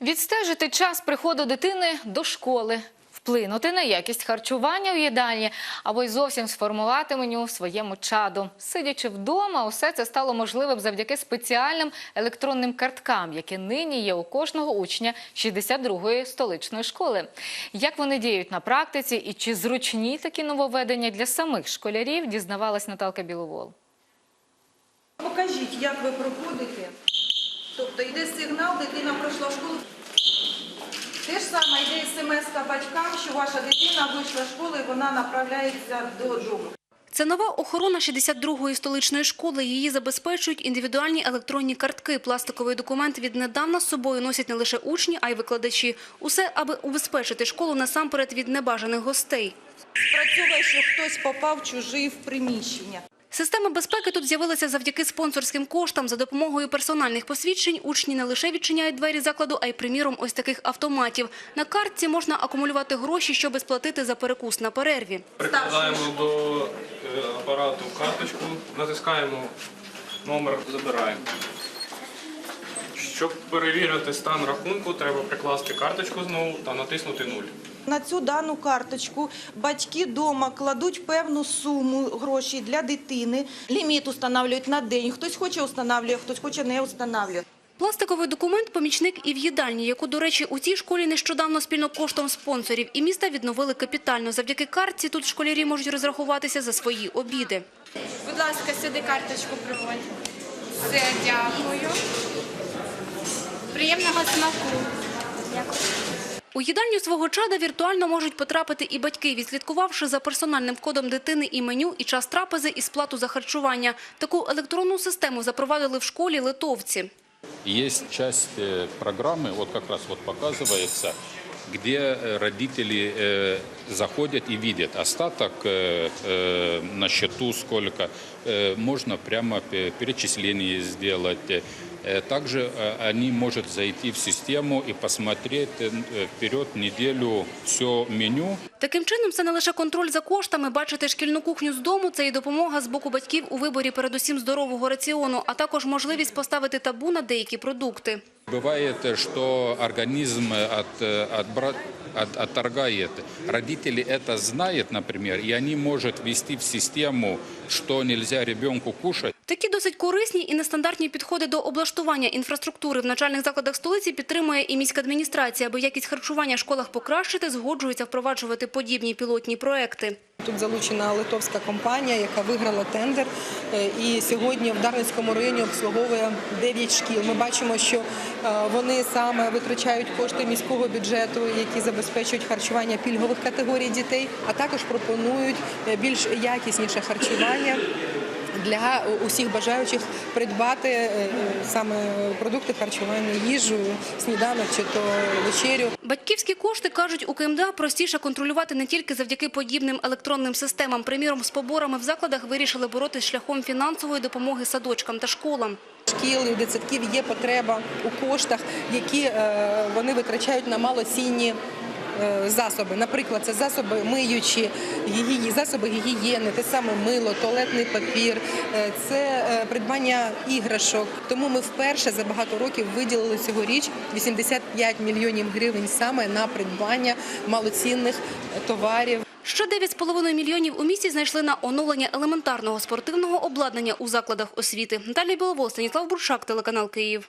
Відстежити час приходу дитини до школи, вплинути на якість харчування в їдальні або й зовсім сформувати меню своєму чаду. Сидячи вдома, усе це стало можливим завдяки спеціальним електронним карткам, які нині є у кожного учня 62-ї столичної школи. Як вони діють на практиці і чи зручні такі нововведення для самих школярів, дізнавалась Наталка Біловол. Покажіть, як ви проходите. Тобто йде сигнал, дитина ж йде батькам, що ваша дитина вийшла з школи і вона направляється додому. Це нова охорона 62-ї столичної школи. Її забезпечують індивідуальні електронні картки. Пластиковий документ віднедавна з собою носять не лише учні, а й викладачі. Усе, аби убезпечити школу насамперед від небажаних гостей. Спрацьовує, що хтось попав чужий в приміщення. Система безпеки тут з'явилася завдяки спонсорським коштам. За допомогою персональних посвідчень учні не лише відчиняють двері закладу, а й, приміром, ось таких автоматів. На картці можна акумулювати гроші, щоб сплатити за перекус на перерві. Прикладаємо до е, апарату карточку, натискаємо номер, забираємо. Щоб перевірити стан рахунку, треба прикласти карточку знову та натиснути 0. На цю дану карточку батьки вдома кладуть певну суму грошей для дитини. Ліміт встановлюють на день. Хтось хоче встановлює, хтось хоче не встановлює. Пластиковий документ – помічник і в їдальні, яку, до речі, у цій школі нещодавно спільно коштом спонсорів і міста відновили капітально. Завдяки картці тут школярі можуть розрахуватися за свої обіди. Будь ласка, сюди карточку приводь. Все, дякую. Приємного смаку. Дякую. У їдальню свого чада віртуально можуть потрапити і батьки, відслідкувавши за персональним кодом дитини і меню, і час трапези, і сплату за харчування. Таку електронну систему запровадили в школі литовці. Есть часть э, программы, вот как раз вот показывается, где э, родители э, заходят и видят остаток э, э, на счету, сколько. Э, Можно прямо пе- перечисление сделать. Э, Также э, они могут зайти в систему и посмотреть э, вперед неделю все меню, Таким чином, це не лише контроль за коштами, бачити шкільну кухню з дому – це і допомога з боку батьків у виборі передусім здорового раціону, а також можливість поставити табу на деякі продукти. Бывает, э, что организм э, от, э, отбра- от- отторгает. Родители это знают, например, и они могут ввести в систему, что нельзя ребенку кушать. Такі досить корисні і нестандартні підходи до облаштування інфраструктури в начальних закладах столиці підтримує і міська адміністрація. Аби якість харчування в школах покращити, згоджується впроваджувати подібні пілотні проекти. Тут залучена литовська компанія, яка виграла тендер, е, і сьогодні в Дарницькому районі обслуговує 9 шкіл. Ми бачимо, що е, вони саме витрачають кошти міського бюджету, які забезпечують харчування пільгових категорій дітей, а також пропонують е, більш якісніше харчування. Для усіх бажаючих придбати е, е, саме продукти харчування, їжу, сніданок чи то вечерю. Батьківські кошти, кажуть, у КМДА простіше контролювати не тільки завдяки подібним електронним системам. Приміром, з поборами в закладах вирішили боротись шляхом фінансової допомоги садочкам та школам. шкіл і дитсадків є потреба у коштах, які е, вони витрачають на малоцінні е, засоби. Наприклад, це засоби миючі, засоби гігієни, те саме мило, туалетний папір, е, це е, придбання іграшок. Тому ми вперше за багато років виділили цьогоріч 85 мільйонів гривень саме на придбання малоцінних товарів. Ще 9,5 мільйонів у місті знайшли на оновлення елементарного спортивного обладнання у закладах освіти. Наталія Біловол, Станіслав Буршак, телеканал Київ.